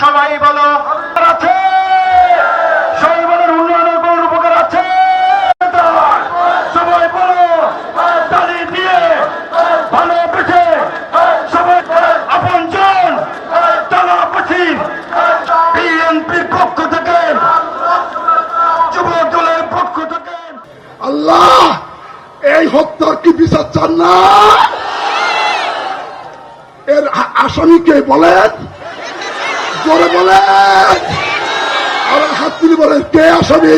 সবাই বলো আছে। সবাই বলেন উন্নয়নের কোন উপকার আছে। সবাই বলো আল্লাহ, এই কি বিচার চান না? এর আসামিকে বলেন জোরে আর হাত তুলে বলেন কে আসামি?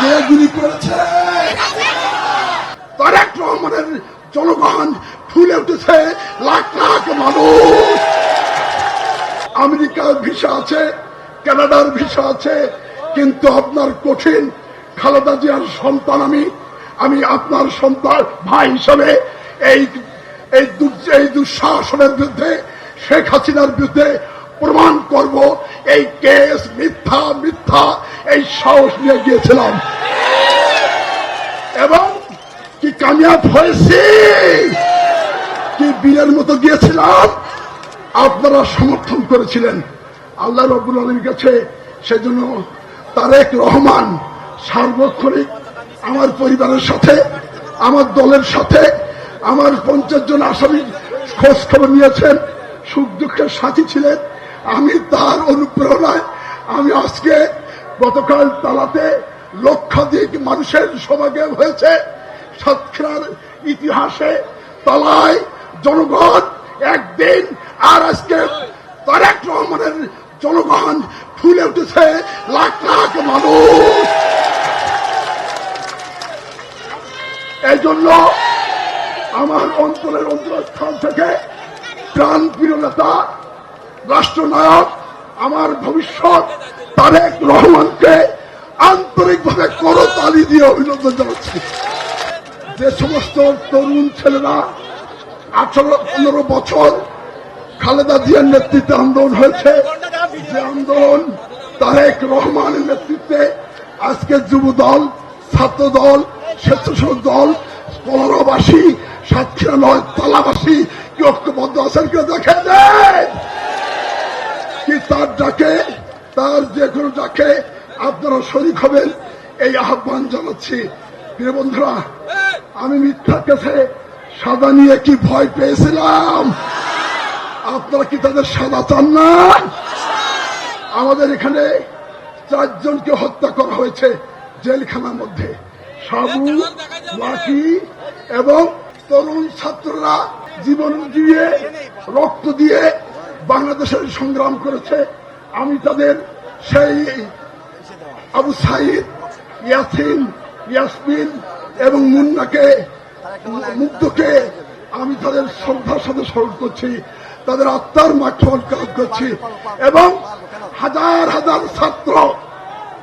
কে গুলি করেছে? তারেক রহমানের জনগণ ফুলে উঠেছে, লাখ লাখ মানুষ। আমেরিকার ভিসা আছে, কানাডার ভিসা আছে, কিন্তু আপনার কঠিন খালেদা জিয়ার সন্তান আমি। আমি আপনার সন্তান, ভাই হিসাবে এই এই দুঃশাসনের বিরুদ্ধে, শেখ হাসিনার বিরুদ্ধে প্রমাণ করব, এই কেস মিথ্যা মিথ্যা, এই সাহস নিয়ে গিয়েছিলাম। এবং কি কামিয়াব হয়েছি? কি বীরের মতো গিয়েছিলাম? আপনারা সমর্থন করেছিলেন। আল্লাহ রবুল আলমীর কাছে সেজন্য তারেক রহমান সার্বক্ষণিক আমার পরিবারের সাথে, আমার দলের সাথে, আমার পঞ্চাশ জন আসামি খোঁজ খবর নিয়েছেন, সুখ দুঃখের সাথী ছিলেন। আমি তার অনুপ্রেরণায় আমি আজকে গতকাল তালাতে লক্ষাধিক মানুষের সমাগম হয়েছে। সাতক্ষীরার ইতিহাসে তালায় জনগণ একদিন আর আজকে তারেক রহমানের জনগণ ফুলে উঠেছে লাখ লাখ মানুষ। এই জন্য আমার অন্তরের অন্তরস্থান থেকে প্রাণ প্রিয় নেতা রাষ্ট্রনায়ক, আমার ভবিষ্যৎ তারেক রহমানকে আন্তরিকভাবে করতালি দিয়ে অভিনন্দন জানাচ্ছি। যে সমস্ত তরুণ ছেলেরা আঠারো, পনেরো বছর খালেদা জিয়ার নেতৃত্বে আন্দোলন হয়েছে, যে আন্দোলন তারেক রহমানের নেতৃত্বে আজকে যুব দল ছাত্র দল স্বেচ্ছাসেবক দল কলরাবাসী সাতক্ষীরা নয়, তালাবাসী, কি ঐক্যবদ্ধ আছেন কেউ দেখে দেন কি তার ডাকে, তার যে কোনো ডাকে আপনারা শরিক হবেন, এই আহ্বান জানাচ্ছি। প্রিয় বন্ধুরা, আমি মিথ্যার কাছে সাদা নিয়ে কি ভয় পেয়েছিলাম? আপনারা কি তাদের সাদা চান না? আমাদের এখানে চারজনকে হত্যা করা হয়েছে জেলখানার মধ্যে। সাবু লাকি এবং তরুণ ছাত্ররা জীবন দিয়ে, রক্ত দিয়ে বাংলাদেশের সংগ্রাম করেছে, আমি তাদের সেই আবু সাইদ, ইয়াসিন, ইয়াসমিন এবং মুন্নাকে মুগ্ধকে আমি তাদের শ্রদ্ধার সাথে স্মরণ করছি, তাদের আত্মার মাঠন কাজ করছি এবং হাজার হাজার ছাত্র,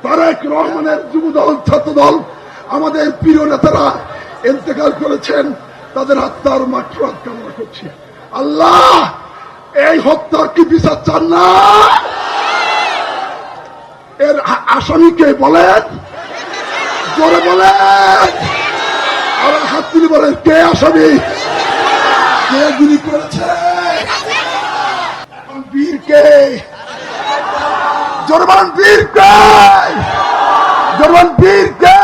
তারেক রহমানের যুবদল, ছাত্রদল, আমাদের প্রিয় নেতারা ইন্তেকাল করেছেন, তাদের আত্মার মাঠন কামনা করছি। আল্লাহ! এই হত্যার কি বিচার চান না? এর আসামিকে বলেন? জোরে বলেন। আর হাত তুলে বলেন, কে আসামি? কে গুলি করেছে? বীরকে জোরে বলেন বীরকে জোরে বলেন বীরকে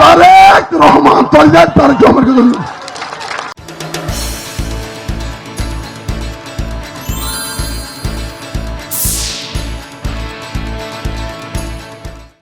তারেক রহমান তারেক রহমানকে ধন্যবাদ